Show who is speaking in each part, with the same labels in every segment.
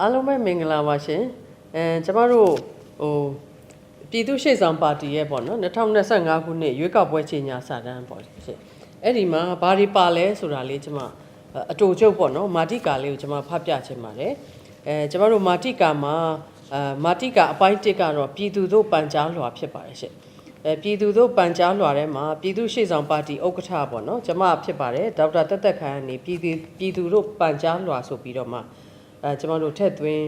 Speaker 1: အားလုံးပဲမင်္ဂလာပါရှင်အဲကျမတို့ဟိုပြည်သူ့ရှေ့ဆောင်ပါတီရဲ့ပေါ့နော်2025ခုနှစ်ရွေးကောက်ပွဲချိန်ညာစာတမ်းပေါ့ရှင်အဲ့ဒီမှာဘာတွေပါလဲဆိုတာလေးကျမအတူချုပ်ပေါ့နော်မာတိကာလေးကိုကျမဖတ်ပြချင်ပါတယ်အဲကျမတို့မာတိကာမှာအာမာတိကာအပိုင်းတစ်ကတော့ပြည်သူတို့ပန်ကြားလွှာဖြစ်ပါတယ်ရှင်အဲပြည်သူတို့ပန်ကြားလွှာထဲမှာပြည်သူ့ရှေ့ဆောင်ပါတီဥက္ကဋ္ဌပေါ့နော်ကျမဖြစ်ပါတယ်ဒေါက်တာတက်တက်ခိုင်ကနေပြည်သူပြည်သူတို့ပန်ကြားလွှာဆိုပြီးတော့မှ အဲကျွန်တော်တို့ထက်သွင်း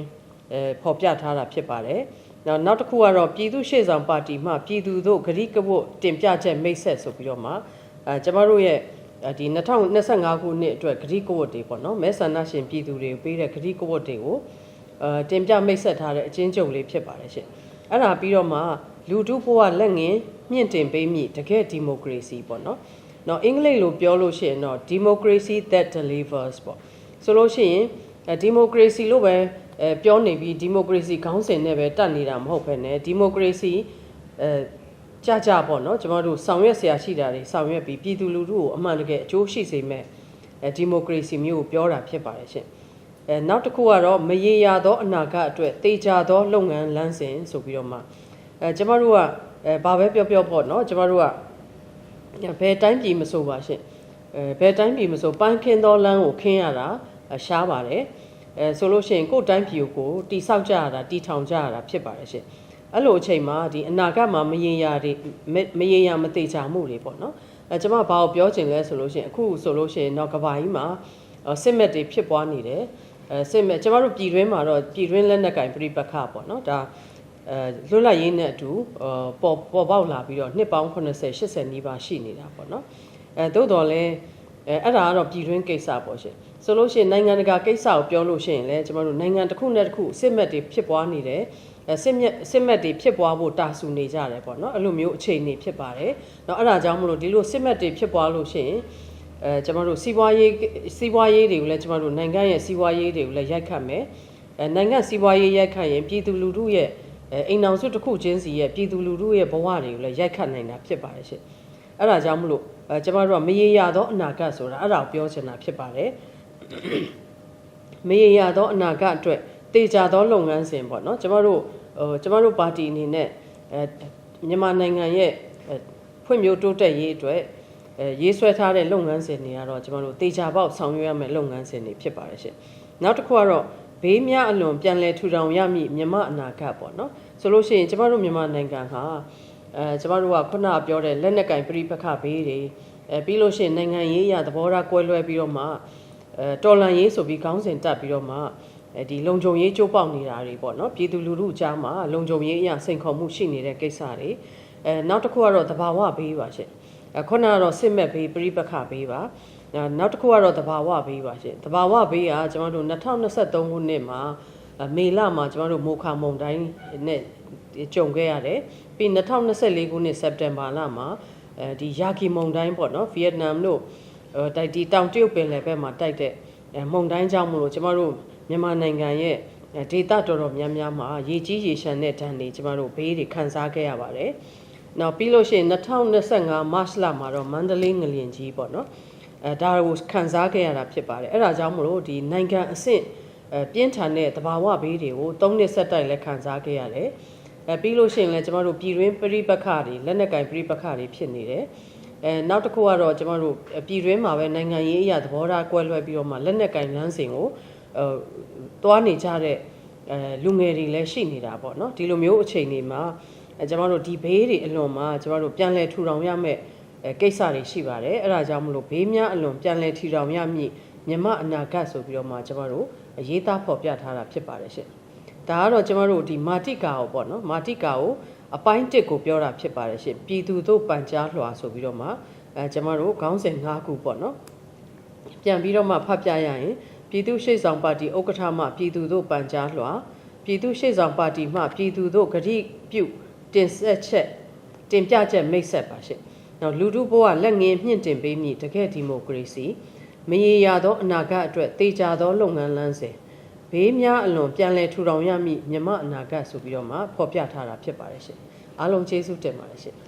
Speaker 1: အဲဖော်ပြထားတာဖြစ်ပါတယ်။နောက်နောက်တစ်ခုကတော့ပြည်သူ့ရှေ့ဆောင်ပါတီမှပြည်သူတို့ဂရိကဝတ်တင်ပြချက်မိတ်ဆက်ဆိုပြီးတော့မှအဲကျွန်တော်တို့ရဲ့အဲဒီ2025ခုနှစ်အတွက်ဂရိကဝတ်တွေပေါ့နော်မဲဆန္ဒရှင်ပြည်သူတွေကိုပေးတဲ့ဂရိကဝတ်တွေကိုအဲတင်ပြမိတ်ဆက်ထားတဲ့အချင်းချုပ်လေးဖြစ်ပါတယ်ရှင်။အဲ့ဒါပြီးတော့မှလူထုဘဝလက်ငင်းမြင့်တင်ပေးမိတကယ်ဒီမိုကရေစီပေါ့နော်။နောက်အင်္ဂလိပ်လိုပြောလို့ရှိရင်တော့ democracy that delivers ပေါ့ဆိုလို့ရှိရင် ဒီမိုကရေစီလို့ပဲအဲပြောနေပြီးဒီမိုကရေစီခေါင်းစဉ်နဲ့ပဲတတ်နေတာမဟုတ်ဘဲနဲ့ဒီမိုကရေစီအဲကြကြပေါ့နော်ကျွန်တော်တို့ဆောင်ရွက်ဆရာရှိတာတွေဆောင်ရွက်ပြီးပြည်သူလူထုကိုအမှန်တကယ်အကျိုးရှိစေမဲ့အဲဒီမိုကရေစီမျိုးကိုပြောတာဖြစ်ပါတယ်ရှင်အဲနောက်တစ်ခုကတော့မရေရာသောအနာဂတ်အတွက်တေချာသောလုပ်ငန်းလမ်းစဉ်ဆိုပြီးတော့မှအဲကျွန်တော်တို့ကအဲဘာပဲပြောပြောပေါ့နော်ကျွန်တော်တို့ကဘယ်တိုင်းပြည်မဆိုပါရှင်အဲဘယ်တိုင်းပြည်မဆိုပန်းခင်းသောလမ်းကိုခင်းရတာ ရှားပါတယ်အဲဆိုလို့ရှိရင်ကိုယ်တိုင်းပြည်ကိုတိဆောက်ကြရတာတီထောင်ကြရတာဖြစ်ပါတယ်ရှင်အဲ့လိုအချိန်မှာဒီအနာဂတ်မှာမရင်ရာတွေမရင်ရာမတိချာမှုတွေပေါ့နော်အဲကျွန်မဘာကိုပြောချင်လဲဆိုလို့ရှိရင်အခုဆိုလို့ရှိရင်တော့ကဘာကြီးမှာစစ်မက်တွေဖြစ်ပွားနေတယ်အဲစစ်မက်ကျွန်တော်တို့ပြည်တွင်းမှာတော့ပြည်တွင်းလက်နက်ကင်ပြိပခပေါ့နော်ဒါအဲလွတ်လပ်ရေးနဲ့အတူပေါ်ပေါ်ပေါက်လာပြီးတော့နှစ်ပေါင်း80 80နီးပါးရှိနေတာပေါ့နော်အဲသို့တော်လဲ အဲအဲ့ဒါကတော့ပြည်တွင်းကိစ္စပေါ့ရှင်ဆိုလို့ရှိရင်နိုင်ငံတကာကိစ္စကိုပြောလို့ရှိရင်လည်းကျွန်တော်တို့နိုင်ငံတစ်ခုနဲ့တစ်ခုစစ်မက်တွေဖြစ်ပွားနေတယ်အဲစစ်မက်စစ်မက်တွေဖြစ်ပွားဖို့တာဆူနေကြတယ်ပေါ့နော်အဲ့လိုမျိုးအခြေအနေဖြစ်ပါတယ်။เนาะအဲ့ဒါကြောင့်မလို့ဒီလိုစစ်မက်တွေဖြစ်ပွားလို့ရှိရင်အဲကျွန်တော်တို့စီးပွားရေးစီးပွားရေးတွေကိုလည်းကျွန်တော်တို့နိုင်ငံရဲ့စီးပွားရေးတွေကိုလည်းရိုက်ခတ်မယ်။အဲနိုင်ငံစီးပွားရေးရိုက်ခတ်ရင်ပြည်သူလူထုရဲ့အဲအိမ်အောင်စုတစ်ခုချင်းစီရဲ့ပြည်သူလူထုရဲ့ဘဝတွေကိုလည်းရိုက်ခတ်နိုင်တာဖြစ်ပါတယ်ရှင်။အဲ့ဒါကြောင့်မလို့ အဲကျွန်တော်တို့ကမရေရသောအနာဂတ်ဆိုတာအဲ့ဒါကိုပြောချင်တာဖြစ်ပါတယ်။မရေရသောအနာဂတ်အတွက်တေချာသောလုပ်ငန်းစဉ်ပေါ့နော်ကျမတို့ဟိုကျမတို့ပါတီအနေနဲ့အဲမြန်မာနိုင်ငံရဲ့ဖွံ့ဖြိုးတိုးတက်ရေးအတွက်အဲရေးဆွဲထားတဲ့လုပ်ငန်းစဉ်တွေကတော့ကျမတို့တေချာပေါက်ဆောင်ရွက်ရမယ့်လုပ်ငန်းစဉ်တွေဖြစ်ပါတယ်ရှင်နောက်တစ်ခုကတော့ဘေးများအလွန်ပြန်လည်ထူထောင်ရမည့်မြန်မာအနာဂတ်ပေါ့နော်ဆိုလို့ရှိရင်ကျမတို့မြန်မာနိုင်ငံဟာ အဲကျမတို့ကခုနပြောတဲ့လက်နက်ကင်ပြိပခဘေးတွေအဲပြီးလို့ရှိရင်နိုင်ငံရေးအရသဘောထားကွဲလွဲပြီးတော့မှအဲတော်လန်ရေးဆိုပြီးခေါင်းစဉ်တက်ပြီးတော့မှအဲဒီလုံခြုံရေးကြိုးပေါက်နေတာတွေပေါ့နော်ပြည်သူလူထုကြားမှာလုံခြုံရေးအရာစိန်ခေါ်မှုရှိနေတဲ့ကိစ္စတွေအဲနောက်တစ်ခုကတော့သဘာဝဘေးပါရှင့်အဲခုနကတော့စစ်မဲ့ဘေးပြိပခဘေးပါနောက်တစ်ခုကတော့သဘာဝဘေးပါရှင့်သဘာဝဘေးကကျွန်တော်တို့2023ခုနှစ်မှာ မေလမှာကျွန်တော်တို့မိုခါမုံတိုင်းနဲ့ကြုံခဲ့ရတယ်ပြီး2024ခုနှစ်စက်တင်ဘာလမှာအဲဒီယာကီမုံတိုင်းပေါ့နော်ဗီယက်နမ်တို့တိုက်ဒီတောင်တရုတ်ပင်လယ်ဘက်မှာတိုက်တဲ့မုံတိုင်းကြောင့်မလို့ကျမတို့မြန်မာနိုင်ငံရဲ့ဒေသတော်တော်များများမှာရေကြီးရေရှမ်းတဲ့ဒဏ်တွေကျမတို့ဘေးတွေခံစားခဲ့ရပါတယ်။နောက်ပြီးလို့ရှိရင်2025 March လမှာတော့မန္တလေးငလျင်ကြီးပေါ့နော်။အဲဒါကိုခံစားခဲ့ရတာဖြစ်ပါတယ်။အဲဒါကြောင့်မလို့ဒီနိုင်ငံအဆင့် အဲပြင်းထန်တဲ့သဘာဝဘေးတွေကို၃နှစ်ဆက်တိုက်လက်ခံစားခဲ့ရတယ်။အဲပြီးလို့ရှိရင်လည်းကျမတို့ပြည်တွင်းပြိပခါတွေလက်နက်ကင်ပြိပခါတွေဖြစ်နေတယ်။အဲနောက်တစ်ခုကတော့ကျမတို့ပြည်တွင်းမှာပဲနိုင်ငံရေးအရာသဘောထားကွဲလွဲပြီးတော့မှလက်နက်ကင်လမ်းစဉ်ကိုဟိုသွားနေကြတဲ့အဲလူငယ်တွေလည်းရှိနေတာပေါ့နော်ဒီလိုမျိုးအချိန်တွေမှာအဲကျမတို့ဒီဘေးတွေအလွန်မှာကျမတို့ပြန်လည်ထူထောင်ရမယ့်အဲကိစ္စတွေရှိပါတယ်အဲ့ဒါကြောင့်မလို့ဘေးများအလွန်ပြန်လည်ထူထောင်ရမည့်မြမအနာဂတ်ဆိုပြီးတော့မှကျမတို့ ရေးသားဖော်ပြထားတာဖြစ်ပါတယ်ရှင်ဒါကတော့ကျမတို့ဒီမာတိကာကိုပေါ့နော်မာတိကာကိုအပိုင်းတစ်ကိုပြောတာဖြစ်ပါတယ်ရှင်ပြည်သူတို့ပန်ကြားလွှာဆိုပြီးတော့မှအဲကျမတို့ခေါင်းစဉ်၅ခုပေါ့နော်ပြန်ပြီးတော့မှဖတ်ပြရရင်ပြည်သူ့ရှေ့ဆောင်ပါတီဥက္ကဋ္ဌမှပြည်သူတို့ပန်ကြားလွှာပြည်သူ့ရှေ့ဆောင်ပါတီမှပြည်သူတို့ဂရိပြုတင်ဆက်ချက်တင်ပြချက်မိတ်ဆက်ပါရှင့်။နောက်လူထုဘဝလက်ငင်းမြင့်တင်ပေးမည်တကယ်ဒီမိုကရေစီ မရေရာသောအနာဂတ်အတွက်တေချာသောလုပ်ငန်းလမ်းစဉ်ဘေးများအလွန်ပြန်လည်ထူထောင်ရမည့်မြမအနာဂတ်ဆိုပြီးတော့မှဖော်ပြထားတာဖြစ်ပါတယ်ရှင့်။အားလုံးကျေးဇူးတင်ပါတယ်ရှင့်
Speaker 2: PPP, PPP, ပြည်သူ့ရှေ့ဆောင်